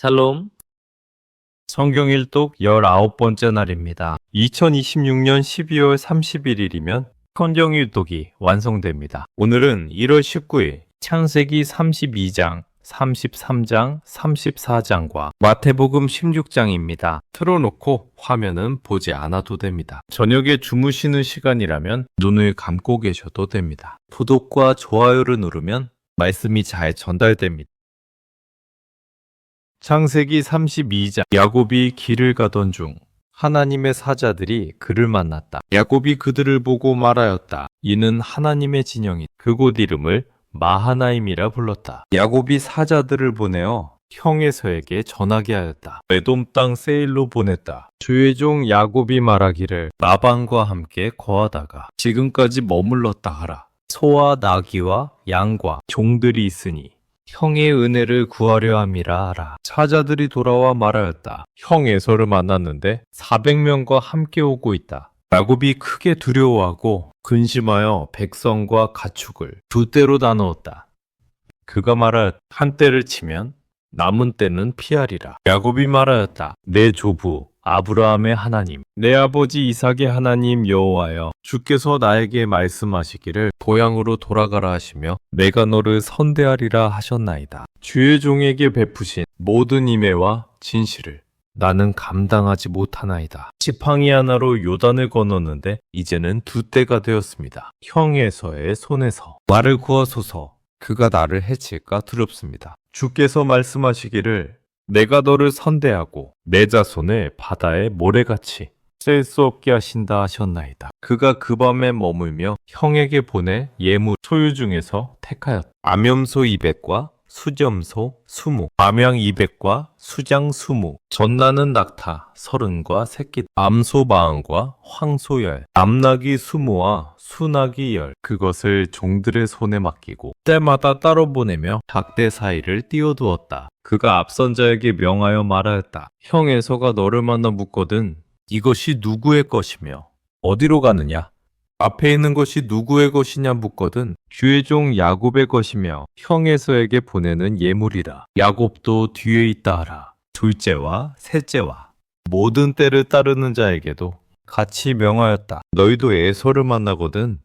샬롬. 성경 일독 19번째 날입니다. 2026년 12월 31일이면 성경 일독이 완성됩니다. 오늘은 1월 19일 창세기 32장, 33장, 34장과 마태복음 16장입니다. 틀어놓고 화면은 보지 않아도 됩니다. 저녁에 주무시는 시간이라면 눈을 감고 계셔도 됩니다. 구독과 좋아요를 누르면 말씀이 잘 전달됩니다. 창세기 32장 야곱이 길을 가던 중 하나님의 사자들이 그를 만났다. 야곱이 그들을 보고 말하였다. 이는 하나님의 진영이 그곳 이름을 마하나임이라 불렀다. 야곱이 사자들을 보내어 형 에서에게 전하게 하였다. 에돔 땅 세일로 보냈다. 주의 종 야곱이 말하기를 라반과 함께 거하다가 지금까지 머물렀다 하라. 소와 나귀와 양과 종들이 있으니 형의 은혜를 구하려 함이라 하라. 사자들이 돌아와 말하였다. 형 에서를 만났는데 400명과 함께 오고 있다. 야곱이 크게 두려워하고 근심하여 백성과 가축을 두 때로 나누었다. 그가 말하였 한 때를 치면 남은 때는 피하리라. 야곱이 말하였다. 내 조부 아브라함의 하나님, 내 아버지 이삭의 하나님 여호와여, 주께서 나에게 말씀하시기를 고향으로 돌아가라 하시며 내가 너를 선대하리라 하셨나이다. 주의 종에게 베푸신 모든 임혜와 진실을 나는 감당하지 못하나이다. 지팡이 하나로 요단을 건넜는데 이제는 두 때가 되었습니다. 형에서의 손에서 말을 구하소서. 그가 나를 해칠까 두렵습니다. 주께서 말씀하시기를 내가 너를 선대하고 내 자손을 바다의 모래같이 셀 수 없게 하신다 하셨나이다. 그가 그 밤에 머물며 형에게 보내 예물 소유 중에서 택하였다. 암염소 200과 수점소 20, 암양 200과 수장 20, 전나는 낙타 30과 새끼, 암소 40과 황소 열, 암나귀 20와 수나귀 열, 그것을 종들의 손에 맡기고 때마다 따로 보내며 닭대 사이를 띄워두었다. 그가 앞선 자에게 명하여 말하였다. 형 에서가 너를 만나 묻거든 이것이 누구의 것이며 어디로 가느냐? 앞에 있는 것이 누구의 것이냐 묻거든 주의 종 야곱의 것이며 형에서에게 보내는 예물이라. 야곱도 뒤에 있다 하라. 둘째와 셋째와 모든 때를 따르는 자에게도 같이 명하였다. 너희도 에서를 만나거든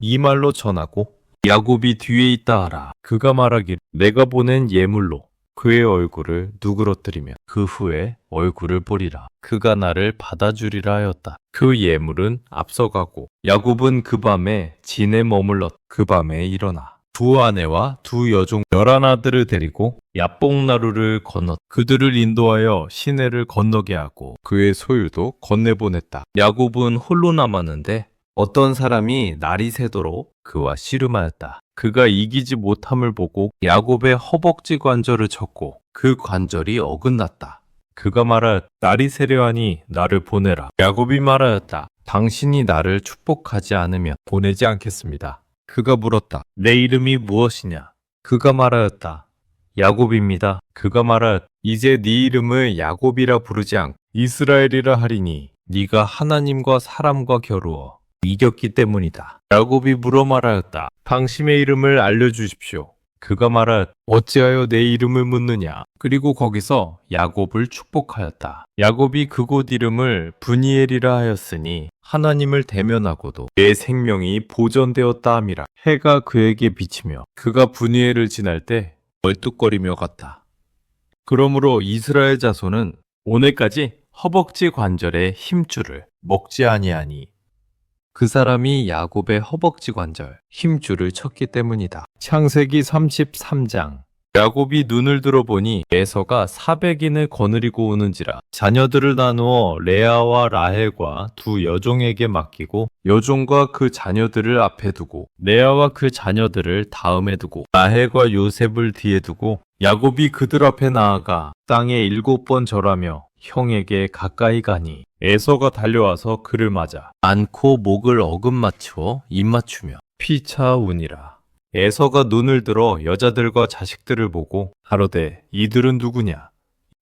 이 말로 전하고 야곱이 뒤에 있다 하라. 그가 말하길 내가 보낸 예물로 그의 얼굴을 누그러뜨리며 그 후에 얼굴을 보리라. 그가 나를 받아주리라 하였다. 그 예물은 앞서가고 야곱은 그 밤에 진에 머물렀. 그 밤에 일어나 두 아내와 두 여종 열한 아들을 데리고 야뽕나루를 건넜. 그들을 인도하여 시내를 건너게 하고 그의 소유도 건네보냈다. 야곱은 홀로 남았는데 어떤 사람이 날이 새도록 그와 씨름하였다. 그가 이기지 못함을 보고 야곱의 허벅지 관절을 쳤고 그 관절이 어긋났다. 그가 말하였 날이 세려하니 나를 보내라. 야곱이 말하였다. 당신이 나를 축복하지 않으면 보내지 않겠습니다. 그가 물었다. 내 이름이 무엇이냐? 그가 말하였다. 야곱입니다. 그가 말하였 이제 네 이름을 야곱이라 부르지 않고 이스라엘이라 하리니 네가 하나님과 사람과 겨루어 이겼기 때문이다. 야곱이 물어 말하였다. 당신의 이름을 알려주십시오. 그가 말하였 어찌하여 내 이름을 묻느냐. 그리고 거기서 야곱을 축복하였다. 야곱이 그곳 이름을 분이엘이라 하였으니 하나님을 대면하고도 내 생명이 보존되었다 함이라. 해가 그에게 비치며 그가 분이엘을 지날 때 얼뚝거리며 갔다. 그러므로 이스라엘 자손은 오늘까지 허벅지 관절의 힘줄을 먹지 아니하니 그 사람이 야곱의 허벅지 관절, 힘줄을 쳤기 때문이다. 창세기 33장 야곱이 눈을 들어보니 에서가 400인을 거느리고 오는지라 자녀들을 나누어 레아와 라헬과 두 여종에게 맡기고 여종과 그 자녀들을 앞에 두고 레아와 그 자녀들을 다음에 두고 라헬과 요셉을 뒤에 두고 야곱이 그들 앞에 나아가 땅에 일곱 번 절하며 형에게 가까이 가니. 에서가 달려와서 그를 맞아 안고 목을 어금 맞추어 입 맞추며 피차우니라. 에서가 눈을 들어 여자들과 자식들을 보고 가로되 이들은 누구냐?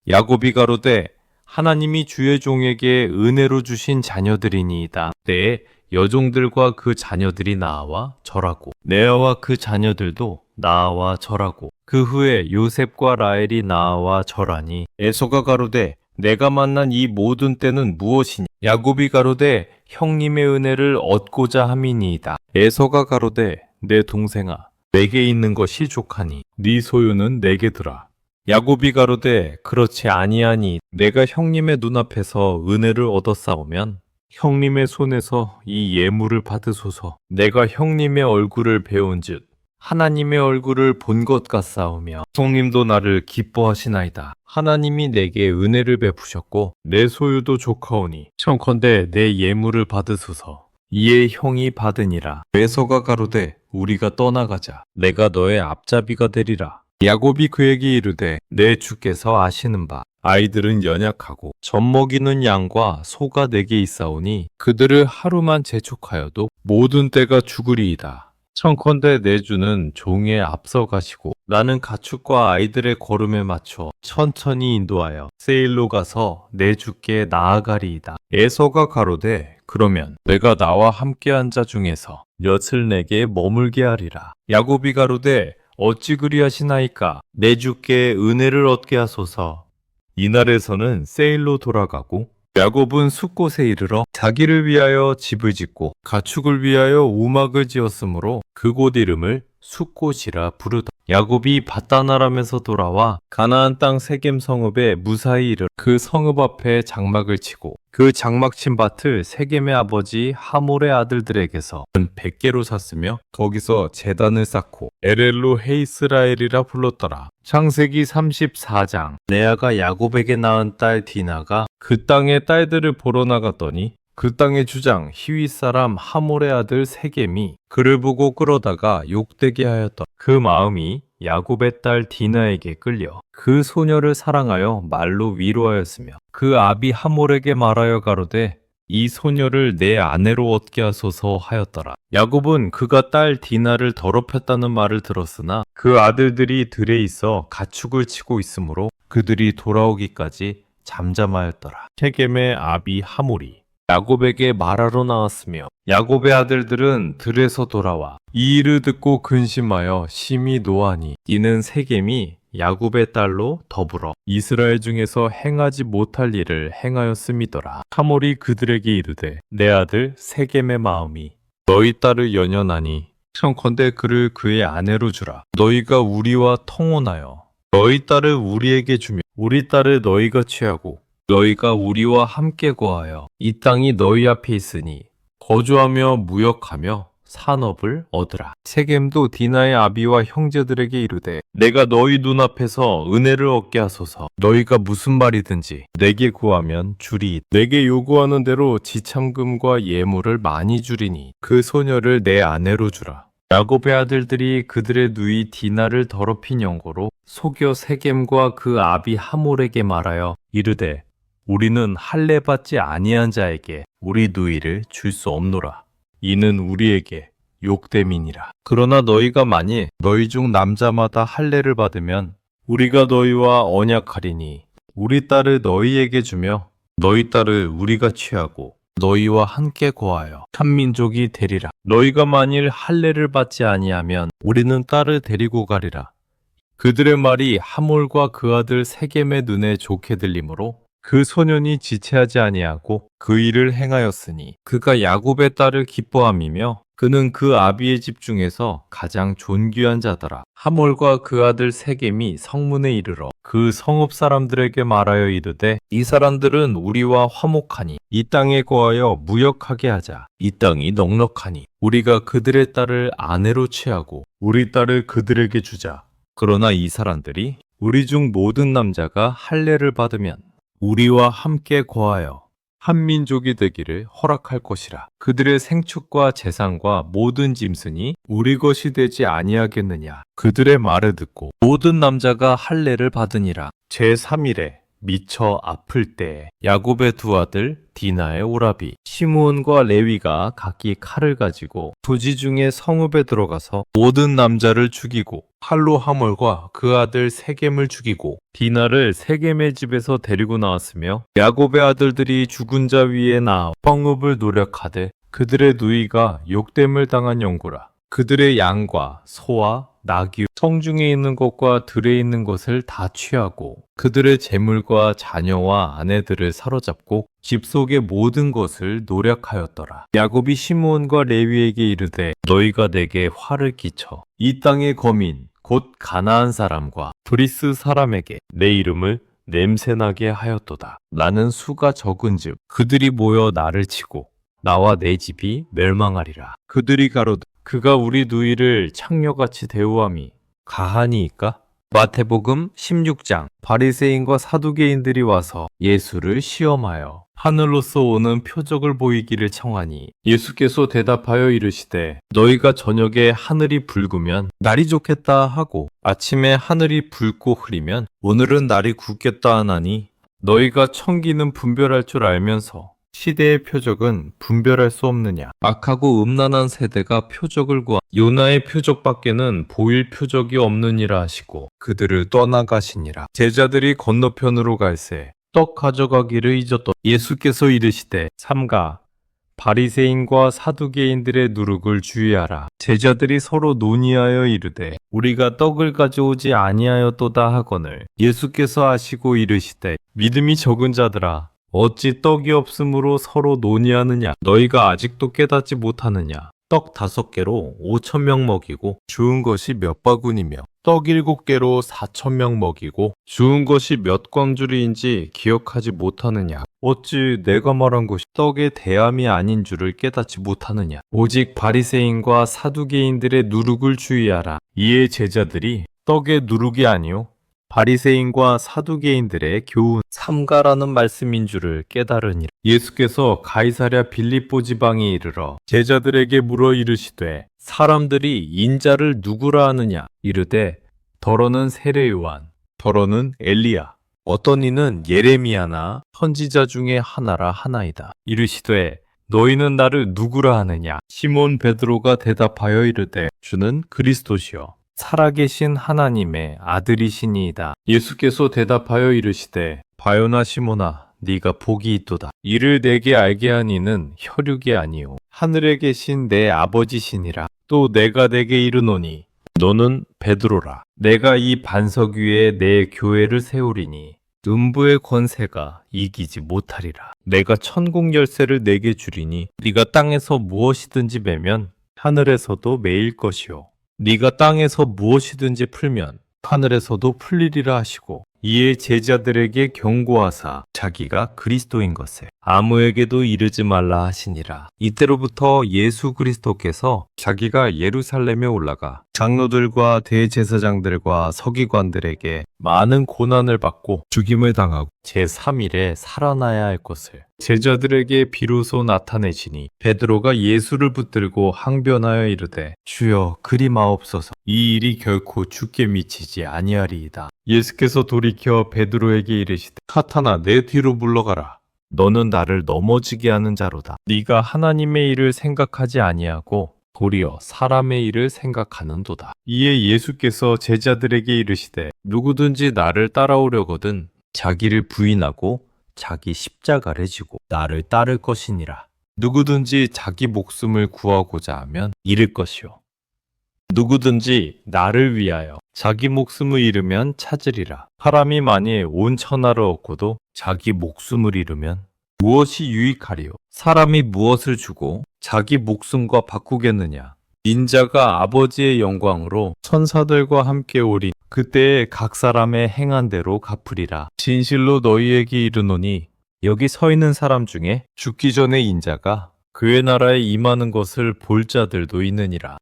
야곱이 가로되 하나님이 주의 종에게 은혜로 주신 자녀들이니이다. 때에 여종들과 그 자녀들이 나아와 절하고 레아와 그 자녀들도 나아와 절하고 그 후에 요셉과 라헬이 나아와 절하니 에서가 가로되 내가 만난 이 모든 때는 무엇이냐? 야곱이 가로되 형님의 은혜를 얻고자 함이니이다. 에서가 가로되 내 동생아 내게 있는 것이 족하니 네 소유는 내게 두라 야곱이 가로되 그렇지 아니하니 내가 형님의 눈앞에서 은혜를 얻었사오면 형님의 손에서 이 예물을 받으소서. 내가 형님의 얼굴을 배운즉 하나님의 얼굴을 본 것 같사오며 성님도 나를 기뻐하시나이다. 하나님이 내게 은혜를 베푸셨고 내 소유도 좋카오니 청컨대 내 예물을 받으소서. 이에 형이 받으니라. 외서가 가로되 우리가 떠나가자. 내가 너의 앞잡이가 되리라. 야곱이 그에게 이르되 내 주께서 아시는 바 아이들은 연약하고 젖 먹이는 양과 소가 내게 있사오니 그들을 하루만 재촉하여도 모든 때가 죽으리이다. 청컨대 내 주는 종에 앞서 가시고 나는 가축과 아이들의 걸음에 맞춰 천천히 인도하여 세일로 가서 내 주께 나아가리이다. 에서가 가로되 그러면 내가 나와 함께한 자 중에서 엿을 내게 머물게 하리라. 야곱이 가로되 어찌 그리하시나이까 내 주께 은혜를 얻게 하소서. 이날에서는 세일로 돌아가고 야곱은 숫곳에 이르러 자기를 위하여 집을 짓고 가축을 위하여 우막을 지었으므로 그곳 이름을 숫곳이라 부르다. 야곱이 바다나람에서 돌아와 가나안 땅 세겜 성읍에 무사히 이르러 그 성읍 앞에 장막을 치고 그 장막 친 밭을 세겜의 아버지 하몰의 아들들에게서 은 100개로 샀으며 거기서 재단을 쌓고 에렐로 헤이스라엘이라 불렀더라. 창세기 34장 레아가 야곱에게 낳은 딸 디나가 그 땅의 딸들을 보러 나갔더니 그 땅의 주장 히윗 사람 하몰의 아들 세겜이 그를 보고 끌어다가 욕되게 하였다. 그 마음이 야곱의 딸 디나에게 끌려 그 소녀를 사랑하여 말로 위로하였으며 그 아비 하몰에게 말하여 가로되 이 소녀를 내 아내로 얻게 하소서 하였더라. 야곱은 그가 딸 디나를 더럽혔다는 말을 들었으나 그 아들들이 들에 있어 가축을 치고 있으므로 그들이 돌아오기까지 잠잠하였더라. 세겜의 아비 하몰이 야곱에게 말하러 나왔으며 야곱의 아들들은 들에서 돌아와 이 일을 듣고 근심하여 심히 노하니 이는 세겜이 야곱의 딸로 더불어 이스라엘 중에서 행하지 못할 일을 행하였음이더라. 하몰이 그들에게 이르되 내 아들 세겜의 마음이 너희 딸을 연연하니 청컨대 그를 그의 아내로 주라. 너희가 우리와 통혼하여 너희 딸을 우리에게 주며 우리 딸을 너희가 취하고 너희가 우리와 함께 거하여 이 땅이 너희 앞에 있으니 거주하며 무역하며 산업을 얻으라. 세겜도 디나의 아비와 형제들에게 이르되 내가 너희 눈앞에서 은혜를 얻게 하소서. 너희가 무슨 말이든지 내게 구하면 주리. 내게 요구하는 대로 지참금과 예물을 많이 주리니 그 소녀를 내 아내로 주라. 야곱의 아들들이 그들의 누이 디나를 더럽힌 연고로 속여 세겜과 그 아비 하몰에게 말하여 이르되 우리는 할례 받지 아니한 자에게 우리 누이를 줄 수 없노라. 이는 우리에게 욕됨이니라. 그러나 너희가 만일 너희 중 남자마다 할례를 받으면 우리가 너희와 언약하리니 우리 딸을 너희에게 주며 너희 딸을 우리가 취하고 너희와 함께 거하여 한 민족이 되리라. 너희가 만일 할례를 받지 아니하면 우리는 딸을 데리고 가리라. 그들의 말이 하몰과 그 아들 세겜의 눈에 좋게 들리므로 그 소년이 지체하지 아니하고 그 일을 행하였으니 그가 야곱의 딸을 기뻐함이며 그는 그 아비의 집 중에서 가장 존귀한 자더라. 하몰과 그 아들 세겜이 성문에 이르러 그 성읍 사람들에게 말하여 이르되 이 사람들은 우리와 화목하니 이 땅에 거하여 무역하게 하자. 이 땅이 넉넉하니 우리가 그들의 딸을 아내로 취하고 우리 딸을 그들에게 주자. 그러나 이 사람들이 우리 중 모든 남자가 할례를 받으면 우리와 함께 거하여 한 민족이 되기를 허락할 것이라. 그들의 생축과 재산과 모든 짐승이 우리 것이 되지 아니하겠느냐. 그들의 말을 듣고 모든 남자가 할례를 받으니라. 제3일에 미처 아플 때 야곱의 두 아들 디나의 오라비 시므온과 레위가 각기 칼을 가지고 부지 중에 성읍에 들어가서 모든 남자를 죽이고 팔로 하몰과 그 아들 세겜을 죽이고 디나를 세겜의 집에서 데리고 나왔으며 야곱의 아들들이 죽은 자 위에 나아 성읍을 노력하되 그들의 누이가 욕됨을 당한 영구라. 그들의 양과 소와 나귀, 성중에 있는 것과 들에 있는 것을 다 취하고 그들의 재물과 자녀와 아내들을 사로잡고 집 속의 모든 것을 노력하였더라. 야곱이 시므온과 레위에게 이르되 너희가 내게 화를 끼쳐 이 땅의 거민 곧 가나안 사람과 브리스 사람에게 내 이름을 냄새나게 하였도다. 나는 수가 적은즉 그들이 모여 나를 치고 나와 내 집이 멸망하리라. 그들이 가로되 그가 우리 누이를 창녀같이 대우함이 가하니이까? 마태복음 16장 바리새인과 사두개인들이 와서 예수를 시험하여 하늘로서 오는 표적을 보이기를 청하니 예수께서 대답하여 이르시되 너희가 저녁에 하늘이 붉으면 날이 좋겠다 하고 아침에 하늘이 붉고 흐리면 오늘은 날이 굳겠다 하나니 너희가 청기는 분별할 줄 알면서 시대의 표적은 분별할 수 없느냐. 악하고 음란한 세대가 표적을 구하 요나의 표적밖에는 보일 표적이 없느니라 하시고 그들을 떠나가시니라. 제자들이 건너편으로 갈새 떡 가져가기를 잊었던 예수께서 이르시되 삼가 바리새인과 사두개인들의 누룩을 주의하라. 제자들이 서로 논의하여 이르되 우리가 떡을 가져오지 아니하였도다 하거늘 예수께서 하시고 이르시되 믿음이 적은 자들아 어찌 떡이 없으므로 서로 논의하느냐? 너희가 아직도 깨닫지 못하느냐? 떡 다섯 개로 오천 명 먹이고 주운 것이 몇 바구니며? 떡 일곱 개로 사천 명 먹이고 주운 것이 몇 광주리인지 기억하지 못하느냐? 어찌 내가 말한 것이 떡의 대함이 아닌 줄을 깨닫지 못하느냐? 오직 바리새인과 사두개인들의 누룩을 주의하라. 이에 제자들이 떡의 누룩이 아니요 바리새인과 사두개인들의 교훈. 삼가라는 말씀인 줄을 깨달으니라. 예수께서 가이사랴 빌립보 지방에 이르러 제자들에게 물어 이르시되 사람들이 인자를 누구라 하느냐? 이르되 더러는 세례 요한 더러는 엘리야. 어떤 이는 예레미야나 선지자 중에 하나라 하나이다. 이르시되 너희는 나를 누구라 하느냐? 시몬 베드로가 대답하여 이르되 주는 그리스도시요 살아계신 하나님의 아들이시니이다. 예수께서 대답하여 이르시되 바요나 시모나 네가 복이 있도다. 이를 내게 알게 한 이는 혈육이 아니요 하늘에 계신 내 아버지시니라. 또 내가 내게 이르노니 너는 베드로라. 내가 이 반석 위에 내 교회를 세우리니 음부의 권세가 이기지 못하리라. 내가 천국 열쇠를 내게 주리니 네가 땅에서 무엇이든지 매면 하늘에서도 매일 것이요 네가 땅에서 무엇이든지 풀면 하늘에서도 풀리리라 하시고 이에 제자들에게 경고하사 자기가 그리스도인 것을 아무에게도 이르지 말라 하시니라. 이때로부터 예수 그리스도께서 자기가 예루살렘에 올라가 장로들과 대제사장들과 서기관들에게 많은 고난을 받고 죽임을 당하고 제3일에 살아나야 할 것을 제자들에게 비로소 나타내시니 베드로가 예수를 붙들고 항변하여 이르되 주여 그리 마옵소서 이 일이 결코 죽게 미치지 아니하리이다. 예수께서 돌이켜 베드로에게 이르시되 사탄아 내 뒤로 물러가라. 너는 나를 넘어지게 하는 자로다. 네가 하나님의 일을 생각하지 아니하고 도리어 사람의 일을 생각하는도다. 이에 예수께서 제자들에게 이르시되 누구든지 나를 따라오려거든 자기를 부인하고 자기 십자가를 지고 나를 따를 것이니라. 누구든지 자기 목숨을 구하고자 하면 잃을 것이요. 누구든지 나를 위하여 자기 목숨을 잃으면 찾으리라. 사람이 만일 온 천하를 얻고도 자기 목숨을 잃으면 무엇이 유익하리요? 사람이 무엇을 주고 자기 목숨과 바꾸겠느냐? 인자가 아버지의 영광으로 천사들과 함께 오리 그때에 각 사람의 행한 대로 갚으리라. 진실로 너희에게 이르노니 여기 서 있는 사람 중에 죽기 전에 인자가 그의 나라에 임하는 것을 볼 자들도 있느니라.